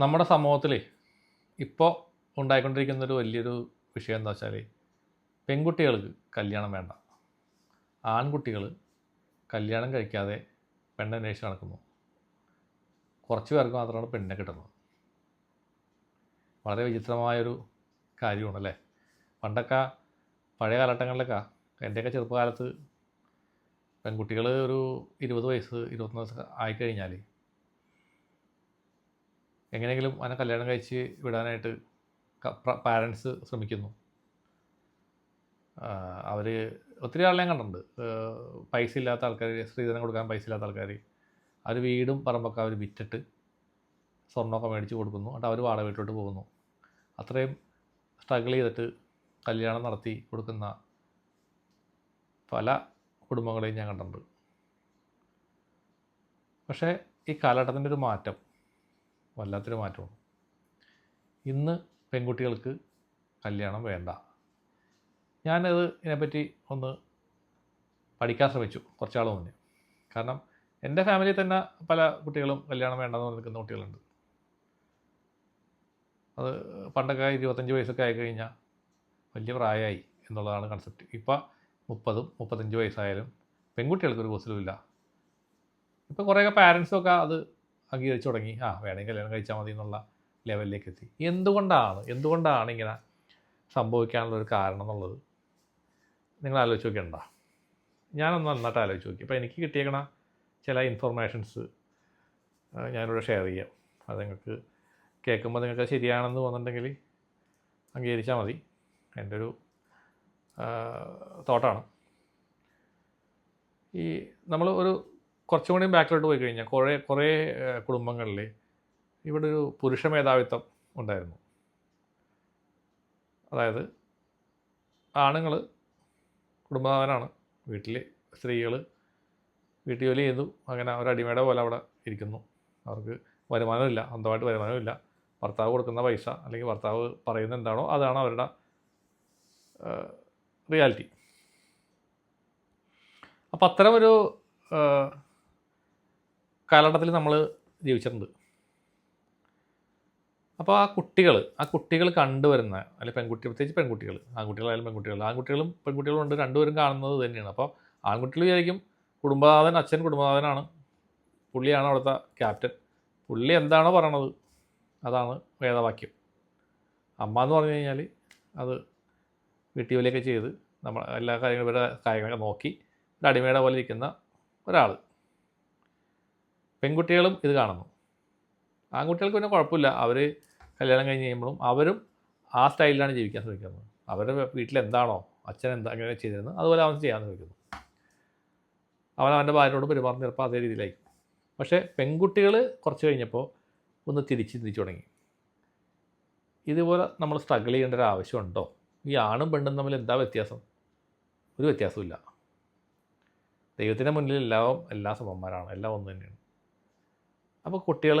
നമ്മുടെ സമൂഹത്തിൽ ഇപ്പോൾ ഉണ്ടായിക്കൊണ്ടിരിക്കുന്ന ഒരു വലിയൊരു വിഷയം എന്താ വെച്ചാൽ പെൺകുട്ടികൾക്ക് കല്യാണം വേണ്ട. ആൺകുട്ടികൾ കല്യാണം കഴിക്കാതെ പെണ്ണന്വേഷിച്ച് നടക്കുന്നു. കുറച്ച് പേർക്ക് മാത്രമാണ് പെണ്ണിനെ കിട്ടുന്നത്. വളരെ വിചിത്രമായൊരു കാര്യമാണല്ലേ പണ്ടൊക്കെ പഴയ കാലഘട്ടങ്ങളിലൊക്കെ എന്റെയൊക്കെ ചെറുപ്പകാലത്ത് പെൺകുട്ടികൾ ഒരു ഇരുപത് വയസ്സ് ഇരുപത്തൊന്ന് വയസ്സ് ആയിക്കഴിഞ്ഞാൽ എങ്ങനെയെങ്കിലും അവനെ കല്യാണം കഴിച്ച് വിടാനായിട്ട് പാരൻസ് ശ്രമിക്കുന്നു. അവർ ഒത്തിരി ആളെ കണ്ടിട്ടുണ്ട്. പൈസ ഇല്ലാത്ത ആൾക്കാർ സ്ത്രീധനം കൊടുക്കാൻ പൈസ ഇല്ലാത്ത ആൾക്കാർ അവർ വീടും പറമ്പൊക്കെ അവർ വിറ്റിട്ട് സ്വർണമൊക്കെ മേടിച്ച് കൊടുക്കുന്നു. എന്നിട്ട് അവർ വാടക വീട്ടിലോട്ട് പോകുന്നു. അത്രയും സ്ട്രഗിൾ ചെയ്തിട്ട് കല്യാണം നടത്തി കൊടുക്കുന്ന പല കുടുംബങ്ങളെയും ഞാൻ കണ്ടിട്ടുണ്ട്. പക്ഷേ ഈ കാലഘട്ടത്തിന്റെ ഒരു മാറ്റം വല്ലാത്തൊരു മാറ്റമാണ്. ഇന്ന് പെൺകുട്ടികൾക്ക് കല്യാണം വേണ്ട. ഞാനത് ഇതിനെപ്പറ്റി ഒന്ന് പഠിക്കാൻ ശ്രമിച്ചു കുറച്ചാൾ മുന്നേ. കാരണം എന്റെ ഫാമിലിയിൽ തന്നെ പല കുട്ടികളും കല്യാണം വേണ്ടെന്ന് പറഞ്ഞ് നിൽക്കുന്ന കുട്ടികളുണ്ട്. അത് പണ്ടൊക്കെ ഇരുപത്തഞ്ച് വയസ്സൊക്കെ ആയി കഴിഞ്ഞാൽ വലിയ പ്രായമായി എന്നുള്ളതാണ് കൺസെപ്റ്റ് ഇപ്പം മുപ്പതും മുപ്പത്തഞ്ച് വയസ്സായാലും പെൺകുട്ടികൾക്ക് ഒരു കുസലുമില്ല ഇപ്പം കുറേയൊക്കെ പാരൻസൊക്കെ അത് അംഗീകരിച്ചു തുടങ്ങി. ആ വേണമെങ്കിൽ കല്യാണം കഴിച്ചാൽ മതി എന്നുള്ള ലെവലിലേക്ക് എത്തി. എന്തുകൊണ്ടാണ് എന്തുകൊണ്ടാണ് ഇങ്ങനെ സംഭവിക്കാനുള്ളൊരു കാരണം എന്നുള്ളത് നിങ്ങൾ ആലോചിച്ച് നോക്കിയണ്ട ഞാനൊന്ന് നന്നായിട്ട് ആലോചിച്ച് നോക്കി. അപ്പോൾ എനിക്ക് കിട്ടിയേക്കണ ചില ഇൻഫർമേഷൻസ് ഞാനിവിടെ ഷെയർ ചെയ്യാം. അത് നിങ്ങൾക്ക് കേൾക്കുമ്പോൾ നിങ്ങൾക്ക് ശരിയാണെന്ന് തോന്നുന്നുണ്ടെങ്കിൽ അംഗീകരിച്ചാൽ മതി. എന്റെ ഒരു തോട്ടാണ് ഈ നമ്മൾ ഒരു കുറച്ചും കൂടി ബാക്കിലോട്ട് പോയി കഴിഞ്ഞാൽ കുറേ കുറേ കുടുംബങ്ങളിൽ ഇവിടെ ഒരു പുരുഷ മേധാവിത്വം ഉണ്ടായിരുന്നു. അതായത് ആണുങ്ങൾ കുടുംബനാഥനാണ് വീട്ടിൽ സ്ത്രീകൾ വീട്ടു ജോലി ചെയ്തു. അങ്ങനെ ഒരു അടിമയുടെ പോലെ അവിടെ ഇരിക്കുന്നു. അവർക്ക് വരുമാനമില്ല സ്വന്തമായിട്ട് വരുമാനമില്ല. ഭർത്താവ് കൊടുക്കുന്ന പൈസ അല്ലെങ്കിൽ ഭർത്താവ് പറയുന്ന എന്താണോ അതാണ് അവരുടെ റിയാലിറ്റി. അപ്പം അത്തരമൊരു കാലഘട്ടത്തിൽ നമ്മൾ ജീവിച്ചിട്ടുണ്ട്. അപ്പോൾ ആ കുട്ടികൾ ആ കുട്ടികൾ കണ്ടുവരുന്ന അല്ലെങ്കിൽ പെൺകുട്ടി പ്രത്യേകിച്ച് പെൺകുട്ടികൾ ആൺകുട്ടികളായാലും പെൺകുട്ടികൾ ആൺകുട്ടികളും പെൺകുട്ടികളും ഉണ്ട് രണ്ടുപേരും കാണുന്നത് തന്നെയാണ്. അപ്പോൾ ആൺകുട്ടികൾ വിചാരിക്കും കുടുംബനാഥൻ അച്ഛൻ കുടുംബനാഥനാണ്. പുള്ളിയാണ് അവിടുത്തെ ക്യാപ്റ്റൻ. പുള്ളി എന്താണോ പറയണത് അതാണ് വേദവാക്യം. അമ്മ എന്ന് പറഞ്ഞു കഴിഞ്ഞാൽ അത് വീട്ടുജോലിയൊക്കെ ചെയ്ത് നമ്മൾ എല്ലാ കാര്യങ്ങളും ഇവരുടെ കാര്യങ്ങളൊക്കെ നോക്കി ഒരു അടിമയുടെ പോലെ ഇരിക്കുന്ന ഒരാൾ പെൺകുട്ടികളും ഇത് കാണുന്നു. ആൺകുട്ടികൾക്ക് പിന്നെ കുഴപ്പമില്ല. അവർ കല്യാണം കഴിഞ്ഞ് കഴിയുമ്പോഴും അവരും ആ സ്റ്റൈലിലാണ് ജീവിക്കാൻ ശ്രമിക്കുന്നത്. അവരുടെ വീട്ടിലെന്താണോ അച്ഛൻ എന്താ അങ്ങനെ ചെയ്തിരുന്നത് അതുപോലെ അവൻ ചെയ്യാൻ ശ്രമിക്കുന്നു. അവൻ അവന്റെ ഭാര്യയോട് പെരുമാറുന്ന ചിലപ്പോൾ അതേ രീതിയിലായിരിക്കും. പക്ഷേ പെൺകുട്ടികൾ കുറച്ച് കഴിഞ്ഞപ്പോൾ ഒന്ന് തിരിച്ച് ചിന്തിച്ചു തുടങ്ങി. ഇതുപോലെ നമ്മൾ സ്ട്രഗിൾ ചെയ്യേണ്ട ഒരു ആവശ്യമുണ്ടോ? ഈ ആണും പെണ്ണും തമ്മിൽ എന്താ വ്യത്യാസം? ഒരു വ്യത്യാസമില്ല ദൈവത്തിന്റെ മുന്നിൽ എല്ലാം എല്ലാ സമന്മാരാണ്. എല്ലാം ഒന്ന് തന്നെയാണ്. അപ്പോൾ കുട്ടികൾ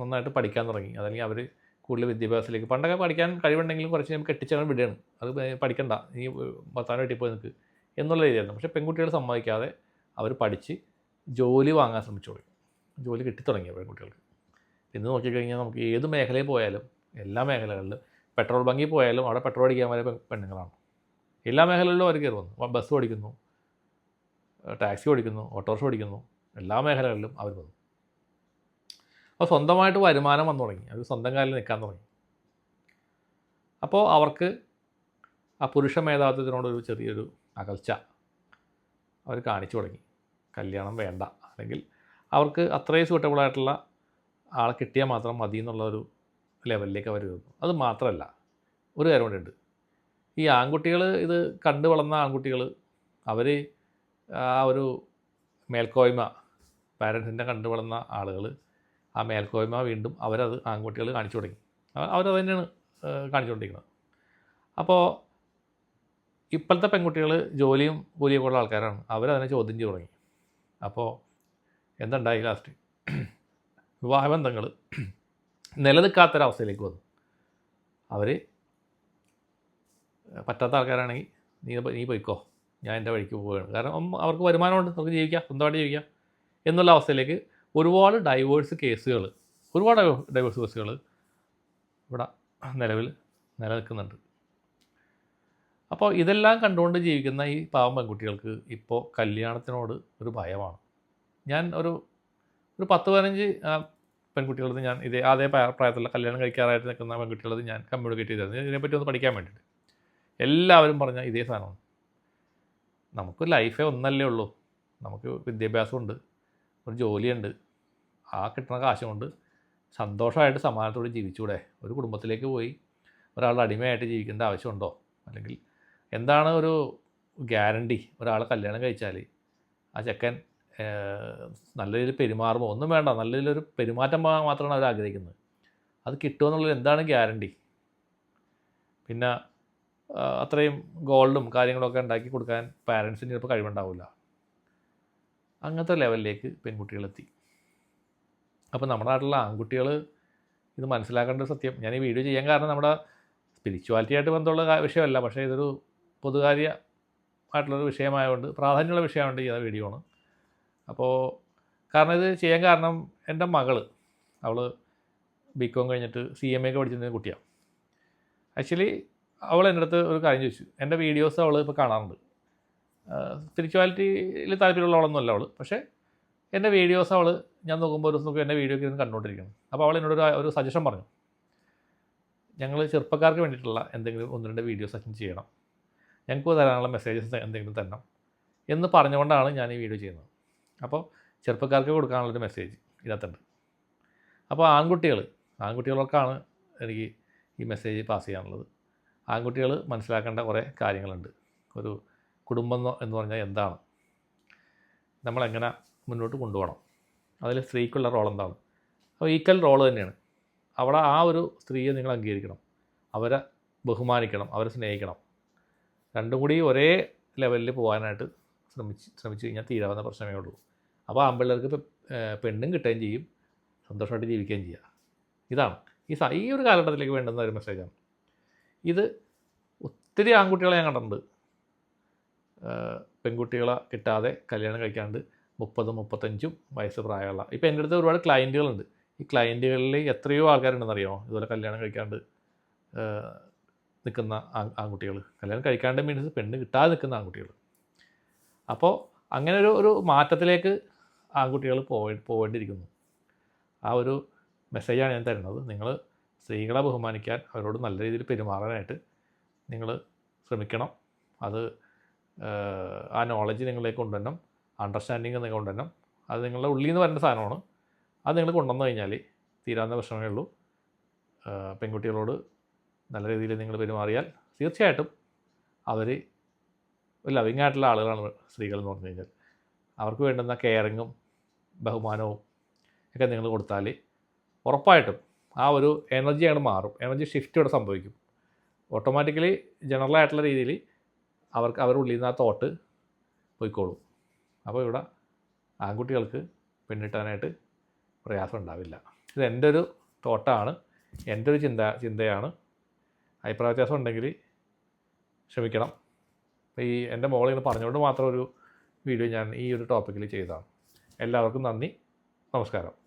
നന്നായിട്ട് പഠിക്കാൻ തുടങ്ങി. അതല്ലെങ്കിൽ അവർ കൂടുതൽ വിദ്യാഭ്യാസത്തിലേക്ക്. പണ്ടൊക്കെ പഠിക്കാൻ കഴിവുണ്ടെങ്കിലും കുറച്ച് നമുക്ക് കെട്ടിച്ചങ്ങനെ വിടുകയാണ്. അത് പഠിക്കണ്ട. നീ ഭർത്താവിന്റെ വീട്ടിൽ പോയി നിൽക്ക് എന്നുള്ള രീതിയായിരുന്നു. പക്ഷേ പെൺകുട്ടികൾ സമ്മതിക്കാതെ അവർ പഠിച്ച് ജോലി വാങ്ങാൻ ശ്രമിച്ചു തുടങ്ങി ജോലി കിട്ടിത്തുടങ്ങി പെൺകുട്ടികൾക്ക് ഇന്ന് നോക്കിക്കഴിഞ്ഞാൽ നമുക്ക് ഏത് മേഖലയിൽ പോയാലും എല്ലാ മേഖലകളിലും പെട്രോൾ ബങ്കിൽ പോയാലും അവിടെ പെട്രോൾ അടിക്കാൻ വരെ പെണ്ണുങ്ങളാണ്. എല്ലാ മേഖലകളിലും അവർ കയറി വന്നു. ബസ് ഓടിക്കുന്നു ടാക്സി ഓടിക്കുന്നു ഓട്ടോറിക്ഷ ഓടിക്കുന്നു. എല്ലാ മേഖലകളിലും അവർ വന്നു. അപ്പോൾ സ്വന്തമായിട്ട് വരുമാനം വന്നു തുടങ്ങി. അത് സ്വന്തം കാലിൽ നിൽക്കാൻ തുടങ്ങി. അപ്പോൾ അവർക്ക് ആ പുരുഷ മേധാവിത്വത്തിനോടൊരു ചെറിയൊരു അകൽച്ച അവർ കാണിച്ചു തുടങ്ങി. കല്യാണം വേണ്ട. അല്ലെങ്കിൽ അവർക്ക് അത്രയും സൂട്ടബിൾ ആയിട്ടുള്ള ആളെ കിട്ടിയാൽ മാത്രം മതി എന്നുള്ളൊരു ലെവലിലേക്ക് അവർ വരുന്നു അത് മാത്രമല്ല ഒരു കാര്യം കൂടെ ഉണ്ട്. ഈ ആൺകുട്ടികൾ ഇത് കണ്ടു വളർന്ന ആൺകുട്ടികൾ അവർ ആ ഒരു മേൽക്കോയ്മ പാരൻസിന്റെ കണ്ടു വളർന്ന ആളുകൾ ആ മേൽക്കോയ്മ വീണ്ടും അവരത് ആൺകുട്ടികൾ കാണിച്ചു തുടങ്ങി. അവരത് തന്നെയാണ് കാണിച്ചുകൊണ്ടിരിക്കുന്നത് അപ്പോൾ ഇപ്പോഴത്തെ പെൺകുട്ടികൾ ജോലിയും കൂലിയൊക്കെ ഉള്ള ആൾക്കാരാണ്. അവരതിനെ ചോദ്യം ചെയ്തു തുടങ്ങി. അപ്പോൾ എന്തുണ്ടായി ലാസ്റ്റ്? വിവാഹബന്ധങ്ങൾ നിലനിൽക്കാത്തൊരവസ്ഥയിലേക്ക് വന്നു. അവർ പറ്റാത്ത ആൾക്കാരാണെങ്കിൽ നീ നീ പോയിക്കോ. ഞാൻ എന്റെ വഴിക്ക് പോവുകയാണ്. കാരണം അവർക്ക് വരുമാനമുണ്ട്. നമുക്ക് ജീവിക്കാം. സ്വന്തമായിട്ട് ജീവിക്കാം. എന്നുള്ള അവസ്ഥയിലേക്ക് ഒരുപാട് ഡൈവേഴ്സ് കേസുകൾ ഒരുപാട് ഡൈവേഴ്സ് കേസുകൾ ഇവിടെ നിലവിൽ നിലനിൽക്കുന്നുണ്ട്. അപ്പോൾ ഇതെല്ലാം കണ്ടുകൊണ്ട് ജീവിക്കുന്ന ഈ പാവം പെൺകുട്ടികൾക്ക് ഇപ്പോൾ കല്യാണത്തിനോട് ഒരു ഭയമാണ്. ഞാൻ ഒരു ഒരു പത്ത് പതിനഞ്ച് പെൺകുട്ടികളത് ഞാൻ ഇതേ അതേ പ്രായ- പ്രായത്തിലുള്ള കല്യാണം കഴിക്കാറായിട്ട് നിൽക്കുന്ന പെൺകുട്ടികളത് ഞാൻ കമ്മ്യൂണിക്കേറ്റ് ചെയ്തിരുന്നു. ഇതിനെപ്പറ്റി ഒന്ന് പഠിക്കാൻ വേണ്ടിയിട്ട്. എല്ലാവരും പറഞ്ഞ ഇതേ സാധനമാണ്. നമുക്ക് ലൈഫേ ഒന്നല്ലേ ഉള്ളൂ. നമുക്ക് വിദ്യാഭ്യാസമുണ്ട്. ഒരു ജോലിയുണ്ട്. ആ കിട്ടുന്ന കാശ് കൊണ്ട് സന്തോഷമായിട്ട് സമാധാനത്തോടെ ജീവിച്ചൂടെ? ഒരു കുടുംബത്തിലേക്ക് പോയി ഒരാളുടെ അടിമയായിട്ട് ജീവിക്കേണ്ട ആവശ്യമുണ്ടോ? അല്ലെങ്കിൽ എന്താണ് ഒരു ഗ്യാരണ്ടി ഒരാൾ കല്യാണം കഴിച്ചാൽ ആ ചെക്കൻ നല്ല രീതിയിൽ പെരുമാറുമോ? ഒന്നും വേണ്ട. നല്ല രീതിയിലൊരു പെരുമാറ്റം മാത്രമാണ് അവർ ആഗ്രഹിക്കുന്നത്. അത് കിട്ടുമെന്നുള്ളത് എന്താണ് ഗ്യാരണ്ടി? പിന്നെ അത്രയും ഗോൾഡും കാര്യങ്ങളൊക്കെ ഉണ്ടാക്കി കൊടുക്കാൻ പാരൻസിന് ചിലപ്പോൾ കഴിവുണ്ടാവില്ല. അങ്ങനത്തെ ലെവലിലേക്ക് പെൺകുട്ടികളെത്തി അപ്പോൾ നമ്മുടെ നാട്ടിലുള്ള ആൺകുട്ടികൾ ഇത് മനസ്സിലാക്കേണ്ട സത്യം. ഞാൻ ഈ വീഡിയോ ചെയ്യാൻ കാരണം നമ്മുടെ സ്പിരിച്വാലിറ്റി ആയിട്ട് ബന്ധമുള്ള വിഷയമല്ല. പക്ഷേ ഇതൊരു പൊതുകാര്യ ആയിട്ടുള്ളൊരു വിഷയമായതുകൊണ്ട് പ്രാധാന്യമുള്ള വിഷയമായതുകൊണ്ട് ചെയ്യുന്ന വീഡിയോ ആണ്. അപ്പോൾ കാരണം ഇത് ചെയ്യാൻ കാരണം എന്റെ മകൾ അവൾ ബികോം കഴിഞ്ഞിട്ട് സി എം എ ഒക്കെ പഠിച്ചിരുന്ന കുട്ടിയാണ്. ആക്ച്വലി അവൾ എന്റെ അടുത്ത് ഒരു കാര്യം ചോദിച്ചു. എന്റെ വീഡിയോസ് അവൾ ഇപ്പോൾ കാണാറുണ്ട്. സ്പിരിച്വാലിറ്റിയിൽ താല്പര്യമുള്ളവളൊന്നുമല്ല അവൾ പക്ഷേ എന്റെ വീഡിയോസ് അവൾ ഞാൻ നോക്കുമ്പോൾ ഒരു ദിവസം നോക്കി എന്റെ വീഡിയോ ഇരുന്ന് കണ്ടുകൊണ്ടിരിക്കുന്നു. അപ്പോൾ അവൾ എന്നോട് ഒരു- സജഷൻ പറഞ്ഞു. ഞങ്ങൾ ചെറുപ്പക്കാർക്ക് വേണ്ടിയിട്ടുള്ള എന്തെങ്കിലും ഒന്ന് രണ്ട് വീഡിയോസ് ഒക്കെ ചെയ്യണം. ഞങ്ങൾക്ക് തരാനുള്ള മെസ്സേജസ് എന്തെങ്കിലും തരണം. എന്ന് പറഞ്ഞുകൊണ്ടാണ് ഞാൻ ഈ വീഡിയോ ചെയ്യുന്നത്. അപ്പോൾ ചെറുപ്പക്കാർക്ക് കൊടുക്കാനുള്ളൊരു മെസ്സേജ് ഇതിനകത്തുണ്ട്. അപ്പോൾ ആൺകുട്ടികൾ ആൺകുട്ടികൾക്കാണ് എനിക്ക് ഈ മെസ്സേജ് പാസ് ചെയ്യാനുള്ളത്. ആൺകുട്ടികൾ മനസ്സിലാക്കേണ്ട കുറേ കാര്യങ്ങളുണ്ട്. ഒരു കുടുംബം എന്ന് പറഞ്ഞാൽ എന്താണ്? നമ്മളെങ്ങനെ മുന്നോട്ട് കൊണ്ടുപോകണം? അതിൽ സ്ത്രീക്കുള്ള റോൾ എന്താണ് അപ്പോൾ ഈക്വൽ റോൾ തന്നെയാണ്. അവിടെ ആ ഒരു സ്ത്രീയെ നിങ്ങൾ അംഗീകരിക്കണം. അവരെ ബഹുമാനിക്കണം അവരെ സ്നേഹിക്കണം. രണ്ടും കൂടി ഒരേ ലെവലിൽ പോകാനായിട്ട് ശ്രമിച്ച് ശ്രമിച്ചു കഴിഞ്ഞാൽ തീരാവുന്ന പ്രശ്നമേ ഉള്ളൂ. അപ്പോൾ ആമ്പിള്ളേർക്ക് പെണ്ണും കിട്ടുകയും ചെയ്യും സന്തോഷമായിട്ട് ജീവിക്കുകയും ചെയ്യുക ഇതാണ്. ഈ ഈ ഒരു കാലഘട്ടത്തിലേക്ക് വേണ്ടുന്ന ഒരു മെസ്സേജാണ്. ഇത് ഒത്തിരി ആൺകുട്ടികളെ ഞാൻ കണ്ടിട്ടുണ്ട്. പെൺകുട്ടികളെ കിട്ടാതെ കല്യാണം കഴിക്കാണ്ട് മുപ്പതും മുപ്പത്തഞ്ചും വയസ്സ് പ്രായമുള്ള. ഇപ്പോൾ എന്റെ അടുത്ത് ഒരുപാട് ക്ലയന്റുകളുണ്ട് ഈ ക്ലയന്റുകളിൽ എത്രയോ ആൾക്കാരുണ്ടെന്നറിയാമോ ഇതുപോലെ കല്യാണം കഴിക്കാണ്ട് നിൽക്കുന്ന ആൺ ആൺകുട്ടികൾ. കല്യാണം കഴിക്കാണ്ട് മീൻസ് പെണ്ണ് കിട്ടാതെ നിൽക്കുന്ന ആൺകുട്ടികൾ. അപ്പോൾ അങ്ങനെ ഒരു ഒരു മാറ്റത്തിലേക്ക് ആൺകുട്ടികൾ പോയി പോവേണ്ടിയിരിക്കുന്നു. ആ ഒരു മെസ്സേജാണ് ഞാൻ തരുന്നത്. നിങ്ങൾ സ്ത്രീകളെ ബഹുമാനിക്കാൻ അവരോട് നല്ല രീതിയിൽ പെരുമാറാനായിട്ട് നിങ്ങൾ ശ്രമിക്കണം. അത് ആ നോളജ് നിങ്ങളിലേക്ക് കൊണ്ടുവരണം. അണ്ടർസ്റ്റാൻഡിങ് നിങ്ങൾ കൊണ്ടുവരണം അത് നിങ്ങളുടെ ഉള്ളിൽ നിന്ന് വരേണ്ട സാധനമാണ്. അത് നിങ്ങൾ കൊണ്ടുവന്നു കഴിഞ്ഞാൽ തീരാവുന്ന പ്രശ്നമേ ഉള്ളൂ. പെൺകുട്ടികളോട് നല്ല രീതിയിൽ നിങ്ങൾ പെരുമാറിയാൽ തീർച്ചയായിട്ടും അവർ ലവിങ് ആയിട്ടുള്ള ആളുകളാണ് സ്ത്രീകൾ എന്ന് പറഞ്ഞു കഴിഞ്ഞാൽ. അവർക്ക് വേണ്ടുന്ന കെയറിങ്ങും ബഹുമാനവും ഒക്കെ നിങ്ങൾ കൊടുത്താൽ ഉറപ്പായിട്ടും ആ ഒരു എനർജി അങ്ങോട്ട് മാറും. എനർജി ഷിഫ്റ്റ് ഇവിടെ സംഭവിക്കും. ഓട്ടോമാറ്റിക്കലി ജനറൽ ആയിട്ടുള്ള രീതിയിൽ അവർക്ക് അവരുടെ ഉള്ളിൽ നിന്ന് ആ തോട്ട് പോയിക്കോളും. അപ്പോൾ ഇവിടെ ആൺകുട്ടികൾക്ക് പെണ്ണിട്ടാനായിട്ട് പ്രയാസം ഉണ്ടാവില്ല. ഇത് എന്റെ ഒരു തോട്ടാണ്. എന്റെ ഒരു ചിന്ത ചിന്തയാണ്. അഭിപ്രായ വ്യത്യാസം ഉണ്ടെങ്കിൽ ക്ഷമിക്കണം. ഈ എന്റെ മോളിങ്ങനെ പറഞ്ഞുകൊണ്ട് മാത്രം ഒരു വീഡിയോ ഞാൻ ഈ ഒരു ടോപ്പിക്കിൽ ചെയ്തതാണ്. എല്ലാവർക്കും നന്ദി. നമസ്കാരം.